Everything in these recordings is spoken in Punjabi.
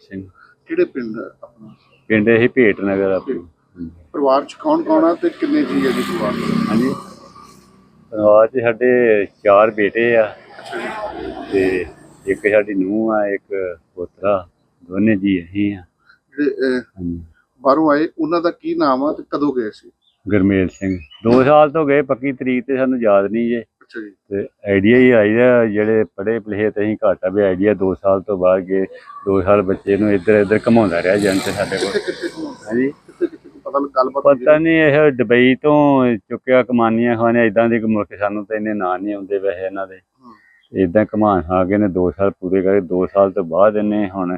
ਸਿੰਘ। ਕਿਹੜੇ ਪਿੰਡ ਆਪਣਾ? ਪਿੰਡ ਇਹ ਭੇਟ ਨਗਰ ਆਪਣੀ ਪਰਿਵਾਰ ਚ ਕੌਣ ਕੌਣ ਆ ਤੇ ਕਿੰਨੇ ਜੀ ਆ ਜੀ ਪਰਿਵਾਰ ਚ? ਹਾਂਜੀ। ਪਰਿਵਾਰ 'ਚ ਸਾਡੇ ਚਾਰ ਬੇਟੇ ਆ ਤੇ ਇੱਕ ਸਾਡੀ ਨੂੰਹ ਆ ਇੱਕ ਪੋਤਰਾ ਦੋਨੇ ਜੀ ਅਸੀਂ ਆ। ਜਿਹੜੇ ਅਹ, ਹਾਂਜੀ। ਬਾਹਰੋਂ ਆਏ ਉਹਨਾਂ ਦਾ ਕੀ ਨਾਮ ਆ ਤੇ ਕਦੋਂ ਗਏ ਸੀ? ਗੁਰਮੇਲ ਸਿੰਘ। 2 ਸਾਲ ਤੋਂ ਗਏ ਪੱਕੀ ਤਰੀਕ ਤੇ ਸਾਨੂੰ ਯਾਦ ਨਹੀਂ ਜੇ। ਅੱਛਾ ਜੀ। ਤੇ ਆਈਡੀਆ ਹੀ ਆਈਦਾ ਜਿਹੜੇ ਪੜ੍ਹੇ ਪਲੇ ਤੇ ਅਸੀਂ ਘੱਟ ਆ ਵੀ ਆਈਡੀਆ 2 ਸਾਲ ਤੋਂ ਬਾਅਦ ਗਏ 2 ਸਾਲ ਬੱਚੇ ਨੂੰ ਇੱਧਰ ਇੱਧਰ ਘਮਾਉਂਦਾ ਰਿਹਾ ਏਜੰਟ ਸਾਡੇ ਕੋਲ? ਹਾਂਜੀ। ਪਤਾ ਨਹੀਂ ਇਹ ਦੁਬਈ ਤੋਂ ਚੁੱਕਿਆ ਕਮਾਨੀਆਂ ਖਾਨੇ ਇਦਾਂ ਦੇ ਮੁਲਕ ਸਾਨੂੰ ਤਾਂ ਇੰਨੇ ਨਾਂ ਨਹੀਂ ਆਉਂਦੇ ਵੈਸੇ ਇਹਨਾਂ ਦੇ। ਇਦਾਂ ਕਮਾਨ ਖਾ ਕੇ ਨੇ 2 ਸਾਲ ਪੂਰੇ ਕਰੇ। 2 ਸਾਲ ਤੋਂ ਬਾਅਦ ਇਹਨੇ ਹੁਣ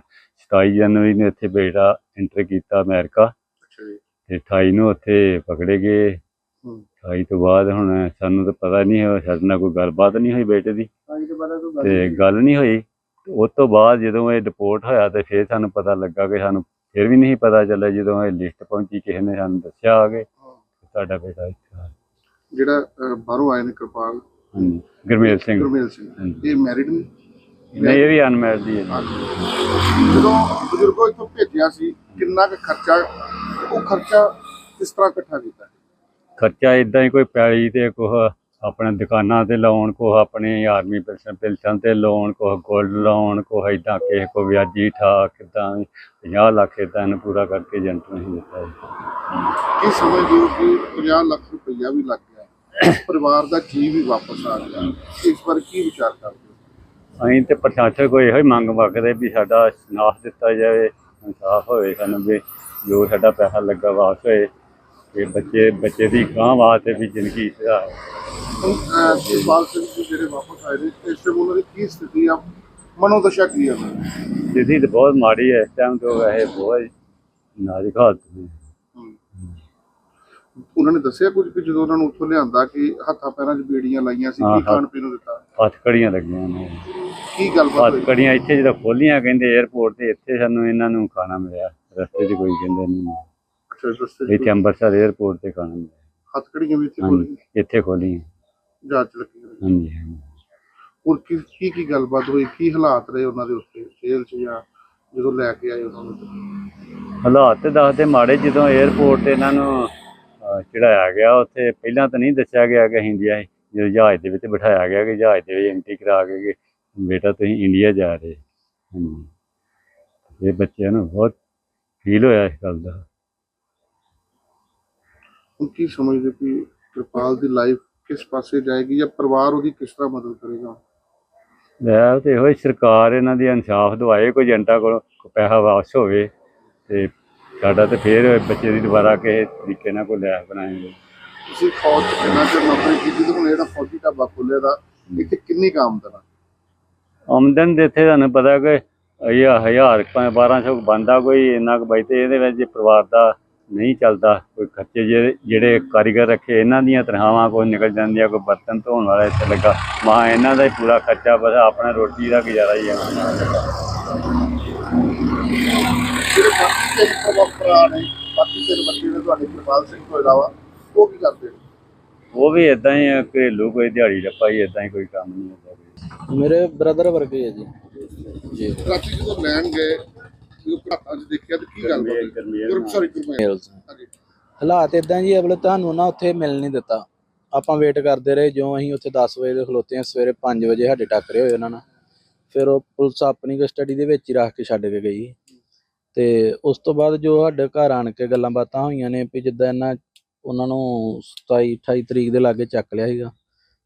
27 ਜਨਵਰੀ ਨੂੰ ਇੱਥੇ ਬੇਟਾ ਐਂਟਰ ਕੀਤਾ ਅਮਰੀਕਾ। ਅੱਛਾ ਜੀ। ਤੇ 28 ਨੂੰ ਉੱਥੇ ਪਕੜੇ ਗਏ। ਹੂੰ 28 ਤੋਂ ਬਾਅਦ ਹੁਣ ਸਾਨੂੰ ਤਾਂ ਪਤਾ ਨਹੀਂ ਹੋਇਆ ਸਾਡੇ ਨਾਲ ਕੋਈ ਗੱਲਬਾਤ ਨਹੀਂ ਹੋਈ ਬੇਟੇ ਦੀ। ਤਾਂ ਗੱਲ ਨਹੀਂ ਹੋਈ। ਉਸ ਤੋਂ ਬਾਅਦ ਜਦੋਂ ਇਹ ਰਿਪੋਰਟ ਹੋਇਆ ਤੇ ਫਿਰ ਸਾਨੂੰ ਪਤਾ ਲੱਗਾ ਕਿ ਸਾਨੂੰ ਫਿਰ ਵੀ ਨਹੀਂ ਪਤਾ ਚੱਲਿਆ ਜਦੋਂ ਇਹ ਲਿਸਟ ਪਹੁੰਚੀ ਕਿਸੇ ਨੇ ਸਾਨੂੰ ਦੱਸਿਆ ਆ ਕੇ ਤੁਹਾਡਾ ਬੇਟਾ ਇੱਥੇ ਜਿਹੜਾ ਬਾਹਰੋਂ ਆਏ ਨੇ ਕਿਰਪਾਲ। ਗੁਰਮੇਲ ਸਿੰਘ। ਗੁਰਮੇਲ ਸਿੰਘ। ਇਹ ਮੈਰਿਡ ਨੇ? ਨਹੀਂ ਇਹ ਵੀ ਅਨਮੈਰਿਡ ਹੀ ਹੈ। ਜਦੋਂ ਬਜ਼ੁਰਗੋ ਇੱਥੋਂ ਭੇਜਿਆ ਸੀ ਕਿੰਨਾ ਕੁ ਖਰਚਾ ਉਹ ਖਰਚਾ ਕਿਸ ਤਰ੍ਹਾਂ ਇਕੱਠਾ ਕੀਤਾ? ਖਰਚਾ ਇਦਾਂ ਹੀ ਕੋਈ ਪੈਲੀ ਤੇ ਕੁਛ ਆਪਣੇ ਦੁਕਾਨਾਂ ਤੇ ਲਾਉਣ ਕੁਛ ਆਪਣੇ ਆਰਮੀ ਪੈਨਸ਼ਨ ਪੈਨਸ਼ਨ ਤੇ ਲਾਉਣ ਕੁਛ ਗੋਲਡ ਲਾਉਣ ਕੁਛ ਇਦਾਂ ਕਿਸੇ ਕੋ ਵਿਆਜੀ ਠਾ ਕਿਦਾਂ 50 ਲੱਖ ਇਦਾਂ ਨੂੰ ਪੂਰਾ ਕਰਕੇ ਏਜੰਟ ਨੂੰ ਹੀ ਦਿੱਤਾ ਜੀ। ਕੀ ਸਮਝਦੇ ਹੋ ਕਿ 50 ਲੱਖ ਰੁਪਈਆ ਵੀ ਲੱਗ ਗਿਆ। ਪਰਿਵਾਰ ਦਾ ਜੀ ਵੀ ਵਾਪਸ ਆ ਗਿਆ। ਇਸ ਪਰ ਕੀ ਵਿਚਾਰ ਕਰਦੇ ਅਸੀਂ ਤੇ ਪ੍ਰਸ਼ਾਸਨ ਕੋਈ ਇਹੋ ਹੀ ਮੰਗ ਮੰਗਦੇ ਵੀ ਸਾਡਾ ਇਨਸਾਫ ਦਿੱਤਾ ਜਾਵੇ ਇਨਸਾਫ ਹੋਵੇ ਸਾਨੂੰ ਵੀ ਜੋ ਸਾਡਾ ਪੈਸਾ ਲੱਗਾ ਵਾਪਸ ਹੋਏ। ਤੇ ਬੱਚੇ ਬੱਚੇ ਦੀ ਗਾਂ ਵਾਸਤੇ ਵੀ ਜ਼ਿੰਦਗੀ ਸੁਧਾਰ ਹੁਣ ਅਹ, ਕਿਰਪਾਲ ਸਿੰਘ ਜੀ ਜਿਹੜੇ ਵਾਪਸ ਆਏ ਨੇ ਇਸ ਟਾਈਮ ਉਹਨਾਂ ਦੀ ਕੀ ਸਥਿਤੀ ਆ? ਮਨੋਦਸ਼ਾ ਕੀ ਆ? ਉਹਨਾਂ ਦੀ ਸਥਿਤੀ ਤਾਂ ਬਹੁਤ ਮਾੜੀ ਹੈ ਇਸ ਟਾਈਮ ਤੋਂ ਵੈਸੇ ਬਹੁਤ ਨਾਜ਼ੁਕ ਹਾਲਤ ਨੇ। ਉਹਨਾਂ ਨੇ ਦੱਸਿਆ ਕੁਝ ਕਿ ਜਦੋਂ ਉਹਨਾਂ ਨੂੰ ਉੱਥੋਂ ਲਿਆਂਦਾ ਕਿ ਹੱਥਾਂ ਪੈਰਾਂ 'ਚ ਬੇੜੀਆਂ ਲਾਈਆਂ ਸੀ ਕੀ ਖਾਣ। ਪੀਣ ਨੂੰ ਦਿੱਤਾ? ਹੱਥ ਕੜੀਆਂ ਲੱਗੀਆਂ ਨੇ। ਕੀ ਗੱਲਬਾਤ ਹੱਥ ਹੋਈ? ਕੜੀਆਂ ਇੱਥੇ ਜਦੋਂ ਖੋਲੀਆਂ ਕਹਿੰਦੇ 에어ਪੋਰਟ ਤੇ ਇੱਥੇ ਸਾਨੂੰ ਇਹਨਾਂ ਨੂੰ ਖਾਣਾ ਮਿਲਿਆ। ਰਸਤੇ 'ਚ ਕੋਈ ਕਹਿੰਦੇ ਨਹੀਂ। ਅੱਛਾ ਇੱਥੇ ਅੰਮ੍ਰਿਤਸਰ 에ਅਰਪੋਰਟ ਤੇ ਖਾਣਾ ਮਿਲਿਆ ਹੱਥਕੜੀਆਂ ਵੀ ਇੱਥੇ ਹਾਂਜੀ, ਇੱਥੇ ਖੋਲੀ ਜਾਂਚ ਲੱਗੀ ਹਾਂਜੀ ਹਾਂਜੀ। ਹੋਰ ਕੀ ਕੀ ਗੱਲਬਾਤ ਹੋਈ? ਕੀ ਹਾਲਾਤ ਰਹੇ ਉਹਨਾਂ ਦੇ ਉੱਤੇ? ਜੇਲ੍ਹ 'ਚ ਜਾਂ ਜਦੋਂ ਲੈ ਕੇ ਆਏ ਉਹਨਾਂ ਨੂੰ? ਹਾਲਾਤ ਤੇ ਦੱਸਦੇ ਮਾੜੇ ਜਦੋਂ 에ਅਰਪੋਰਟ ਤੇ ਇਹਨਾਂ ਨੂੰ ਅਹ, ਚੜਾਇਆ ਗਿਆ ਉੱਥੇ ਪਹਿਲਾਂ ਤਾਂ ਨਹੀਂ ਦੱਸਿਆ ਗਿਆ ਕਿ ਅਸੀਂ ਇੰਡੀਆ ਜਦੋਂ ਜਹਾਜ਼ ਦੇ ਵਿੱਚ ਬਿਠਾਇਆ ਗਿਆ ਕਿ ਜਹਾਜ਼ ਦੇ ਵਿੱਚ ਐਂਟਰੀ ਕਰਾ ਕੇ ਕਿ ਬੇਟਾ ਤੁਸੀਂ ਇੰਡੀਆ ਜਾ ਰਹੇ ਹਾਂਜੀ। ਇਹ ਬੱਚਿਆਂ ਨੂੰ ਬਹੁਤ ਫੀਲ ਹੋਇਆ ਇਸ ਗੱਲ ਦਾ। ਹੁਣ ਕੀ ਸਮਝਦੇ ਕਿ ਕਿਰਪਾਲ ਦੀ ਲਾਈਫ ਕਿਸ ਪਾਸੇ ਜਾਏਗੀ ਜਾਂ ਪਰਿਵਾਰ ਉਹਦੀ ਕਿਸ ਤਰ੍ਹਾਂ ਮਦਦ ਕਰੇਗਾ? ਲੈ ਤੇ ਇਹੋ ਹੀ ਸਰਕਾਰ ਇਹਨਾਂ ਦੀ ਇਨਸਾਫ ਦਵਾਏ ਕੋਈ ਏਜੰਟਾਂ ਕੋਲ ਪੈਸਾ ਵਾਪਸ ਹੋਵੇ ਤੇ ਸਾਡਾ ਤੇ ਫੇਰ ਬੱਚੇ ਦੀ ਦੁਬਾਰਾ ਕਿਸੇ ਤਰੀਕੇ ਨਾਲ ਕੋਈ ਲੈ ਬਣਾਏਗੇ। ਤੁਸੀਂ ਫੌਜ 'ਚ ਕਿੰਨਾ ਚਿਰ ਨੌਕਰੀ ਕੀਤੀ ਤੇ ਹੁਣ ਜਿਹੜਾ ਫੌਜੀ ਢਾਬਾ ਖੋਲ੍ਹਿਆ ਦਾ ਇੱਥੇ ਕਿੰਨੀ ਕੰਮ ਆ? ਆਮਦਨ ਦੇ ਇੱਥੇ ਤੁਹਾਨੂੰ ਪਤਾ ਕਿ ਇਹ ਹਜ਼ਾਰ ਭਾਵੇਂ 1200 ਬੰਦਾ ਕੋਈ ਇੰਨਾ ਕੁ ਬਚਦੇ ਇਹਦੇ ਵਿੱਚ ਜੇ ਪਰਿਵਾਰ ਦਾ ਨਹੀਂ ਚੱਲਦਾ ਕੋਈ ਖਰਚੇ ਜਿਹੜੇ ਜਿਹੜੇ ਕਾਰੀਗਰ ਰੱਖੇ ਇਹਨਾਂ ਦੀਆਂ ਤਨਖਾਹਾਂ ਕੋਈ ਨਿਕਲ ਜਾਂਦੀਆਂ ਕੋਈ ਬਰਤਨ ਧੋਣ ਵਾਲਾ ਇੱਥੇ ਲੱਗਾ। ਮਾ ਇਹਨਾਂ ਦਾ ਹੀ ਪੂਰਾ ਖਰਚਾ ਬਸ ਆਪਣਾ ਰੋਟੀ ਦਾ ਗੁਜ਼ਾਰਾ ਹੀ ਇਲਾਵਾ ਉਹ ਕੀ ਕਰਦੇ ਨੇ ਉਹ ਵੀ ਇਦਾਂ ਹੀ ਆ, ਘਰੇਲੂ ਕੋਈ ਦਿਹਾੜੀ ਰੱਪਾ ਹੀ ਇਦਾਂ ਹੀ ਕੋਈ ਕੰਮ ਨਹੀਂ ਹੁੰਦਾ ਮੇਰੇ ਬ੍ਰਦਰ ਵਰਗੇ ਹੈ ਜੀ। ਜੀ। ਰਾਤੀ ਜਦੋਂ ਲੈਣ ਗਏ ਜਦੋਂ ਘਾਟਾਂ 'ਚ ਦੇਖਿਆ ਤੇ ਕੀ ਗੱਲ ਗਰਮੇਲ- ਗਰਮੇਲ ਗੁਰਮ ਸੌਰੀ ਗੁਰਮੇਲ ਮੇਲਸ ਹਾਂਜੀ। ਹਾਲਾਤ ਇਦਾਂ ਜੀ ਅਬਲ ਤੁਹਾਨੂੰ ਨਾ ਉੱਥੇ ਮਿਲ ਨਹੀਂ ਦਿੱਤਾ। ਆਪਾਂ ਵੇਟ ਕਰਦੇ ਰਹੇ ਜੋ ਅਸੀਂ ਉੱਥੇ 10 ਵਜੇ ਦੇ ਖਲੋਤੇ ਆ ਸਵੇਰੇ 5 ਵਜੇ ਸਾਡੇ ਟੱਕਰੇ ਹੋਏ ਉਹਨਾਂ ਨਾਲ। ਫਿਰ ਉਹ ਪੁਲਿਸ ਆਪਣੀ ਕਸਟਡੀ ਦੇ ਵਿੱਚ ਹੀ ਰੱਖ ਕੇ ਛੱਡ ਕੇ ਗਈ। ਤੇ ਉਸ ਤੋਂ ਬਾਅਦ ਜੋ ਸਾਡੇ ਘਰ ਆਣ ਕੇ ਗੱਲਾਂ ਬਾਤਾਂ ਹੋਈਆਂ ਨੇ ਵੀ ਜਿੱਦਾਂ ਇਹਨਾਂ ਉਹਨਾਂ ਨੂੰ 27 28 ਤਰੀਕ ਦੇ ਲਾਗੇ ਚੱਕ ਲਿਆ ਸੀਗਾ।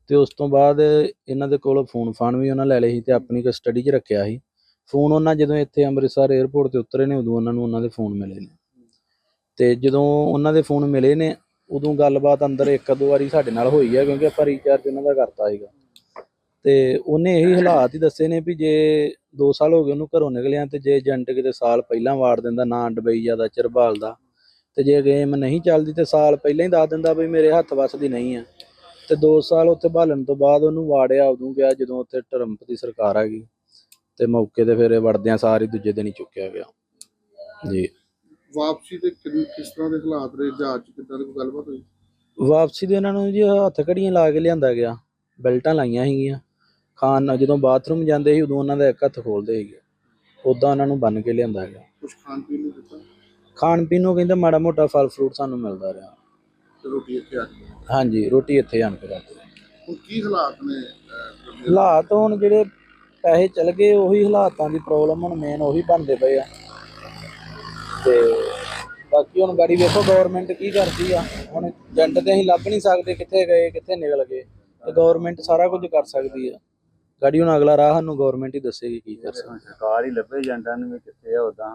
ਤੇ ਉਸ ਤੋਂ ਬਾਅਦ ਇਹਨਾਂ ਦੇ ਕੋਲ ਫੋਨ ਫਾਨ ਵੀ ਉਹਨਾਂ ਲੈ ਲਏ ਸੀ ਤੇ ਆਪਣੀ ਕਸਟਡੀ 'ਚ ਰੱਖਿਆ ਸੀ। ਫੋਨ ਉਹਨਾਂ ਜਦੋਂ ਇੱਥੇ ਅੰਮ੍ਰਿਤਸਰ 에ਅਰਪੋਰਟ ਤੇ ਉਤਰੇ ਨੇ, ਉਦੋਂ ਉਹਨਾਂ ਨੂੰ ਉਹਨਾਂ ਦੇ ਫੋਨ ਮਿਲੇ ਨੇ। ਤੇ ਜਦੋਂ ਉਹਨਾਂ ਦੇ ਫੋਨ ਮਿਲੇ ਨੇ, ਉਦੋਂ ਗੱਲਬਾਤ ਅੰਦਰ ਇੱਕ ਦੋ ਵਾਰੀ ਸਾਡੇ ਨਾਲ ਹੋਈ ਹੈ ਕਿਉਂਕਿ ਆਪਾਂ ਰੀਚਾਰਜ ਉਹਨਾਂ ਦਾ ਕਰਤਾ ਸੀਗਾ। ਤੇ ਉਹਨੇ ਇਹੀ ਹਾਲਾਤ ਹੀ ਦੱਸੇ ਨੇ ਵੀ ਜੇ 2 ਸਾਲ ਹੋ ਗਏ ਉਹਨੂੰ ਘਰੋਂ ਨਿਕਲਿਆ ਤੇ ਜੇ ਏਜੰਟ ਕਿਤੇ ਸਾਲ ਪਹਿਲਾਂ ਵਾੜ ਦਿੰਦਾ, ਨਾ ਡਬਈ ਜ਼ਿਆਦਾ ਚਿਰ ਭਾਲਦਾ ਤੇ ਜੇ ਗੇਮ ਨਹੀਂ ਚੱਲਦੀ ਤੇ ਸਾਲ ਪਹਿਲਾਂ ਹੀ ਦੱਸ ਦਿੰਦਾ ਵੀ ਮੇਰੇ ਹੱਥ ਵੱਸਦੀ ਨਹੀਂ ਆ। ਤੇ 2 ਸਾਲ ਉੱਥੇ ਭਾਲਣ ਤੋਂ ਬਾਅਦ ਉਹਨੂੰ ਵਾੜਿਆ, ਉਦੋਂ ਗਿਆ ਜਦੋਂ ਉੱਥੇ ਟਰੰਪ ਦੀ ਸਰਕਾਰ ਆ ਗਈ। ਤੇ ਮੌਕੇ ਤੇ ਫਿਰ ਇਹ ਵੜਦਿਆਂ ਸਾਰੀ ਦੂਜੇ ਦਿਨ ਹੀ ਚੁੱਕਿਆ ਗਿਆ। ਜੀ। ਵਾਪਸੀ ਦੇ ਕਿੰਨ- ਕਿਸ ਤਰ੍ਹਾਂ ਦੇ ਹਾਲਾਤ ਰਹੇ? ਜਹਾਜ਼ 'ਚ ਕਿੱਦਾਂ ਦੀ ਕੋਈ ਗੱਲਬਾਤ ਹੋਈ? ਵਾਪਸੀ ਦੇ ਇਹਨਾਂ ਨੂੰ ਜੀ ਹੱਥ ਘੜੀਆਂ ਲਾ ਕੇ ਲਿਆਂਦਾ ਗਿਆ। ਬੈਲਟਾਂ ਲਾਈਆਂ ਸੀਗੀਆਂ। ਖਾਣ ਨਾਲ ਜਦੋਂ ਬਾਥਰੂਮ ਜਾਂਦੇ ਸੀ ਉਦੋਂ ਉਹਨਾਂ ਦਾ ਇੱਕ ਹੱਥ ਖੋਲਦੇ ਸੀਗੇ। ਉਦਾਂ ਉਹਨਾਂ ਨੂੰ ਬੰਨ ਕੇ ਲਿਆਂਦਾ ਗਿਆ। ਕੁਝ ਖਾਣ ਪੀਣ ਨੂੰ ਦਿੱਤਾ? ਖਾਣ ਪੀਣ ਨੂੰ ਕਹਿੰਦੇ ਮਾੜਾ ਮੋਟਾ ਫਲ ਫਰੂਟ ਸਾਨੂੰ ਮਿਲਦਾ ਰਿਹਾ। ਤੇ ਰੋਟੀ ਇੱਥੇ ਆ ਗਈ। ਹਾਂਜੀ ਰੋਟੀ ਇੱਥੇ ਆਣ ਕੇ ਖਾਂਦੇ ਹੁਣ ਕੀ ਹਾਲਾਤ ਨੇ? ਅਹ, ਹਾਲਾਤ ਹੁਣ ਜਿਹੜੇ ਪੈਸੇ ਚਲ ਗਏ, ਉਹੀ ਹਾਲਾਤਾਂ ਦੀ ਪ੍ਰੋਬਲਮ ਹੁਣ ਮੇਨ ਉਹੀ ਬਣਦੇ ਪਏ ਆ। ਤੇ ਬਾਕੀ ਹੁਣ ਗਾੜੀ ਵੇਖੋ ਗਵਰਨਮੈਂਟ ਕੀ ਕਰਦੀ ਆ। ਹੁਣ ਏਜੰਟ ਤੇ ਅਸੀਂ ਲੱਭ ਨਹੀਂ ਸਕਦੇ ਕਿੱਥੇ ਗਏ, ਕਿੱਥੇ ਨਿਕਲ ਗਏ। ਤੇ ਗਵਰਨਮੈਂਟ ਸਾਰਾ ਕੁਝ ਕਰ ਸਕਦੀ ਆ। ਗਾੜੀ ਹੁਣ ਅਗਲਾ ਰਾਹ ਸਾਨੂੰ ਗਵਰਨਮੈਂਟ ਹੀ ਦੱਸੇਗੀ ਕੀ ਕਰ ਸਕਦੀ। ਸਰਕਾਰ ਹੀ ਲੱਭੇ ਏਜੰਟਾਂ ਨੂੰ ਵੀ ਕਿੱਥੇ ਆ ਉਦਾਂ